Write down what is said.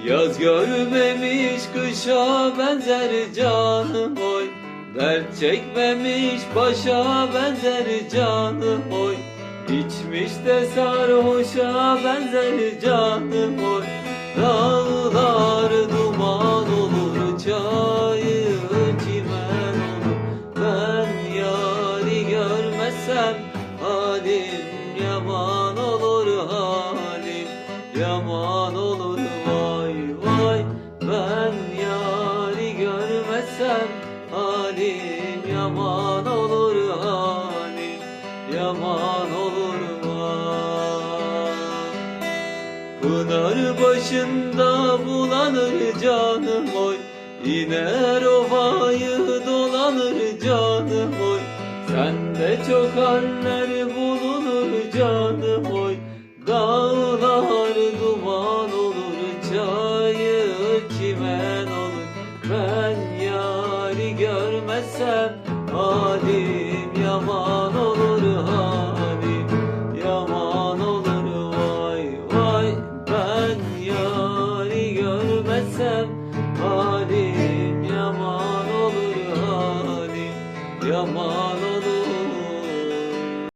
Yaz görmemiş kışa benzer canım oy Dert çekmemiş başa benzer canım oy İçmiş de sarhoşa benzer canım oy Dağlar duman olur çayır çimen olur. Ben yari görmezsem halim yaman olur halim Yaman olur halim yaman olur halim Yaman olur vay Pınar başında bulanır canım oy. İner ovayı dolanır canım oy. Sende çok haller bulunur canım oy Yarı görmesem halim yaman olur halim Yaman olur. Vay vay Ben yarı görmesem halim yaman olur halim Yaman olur.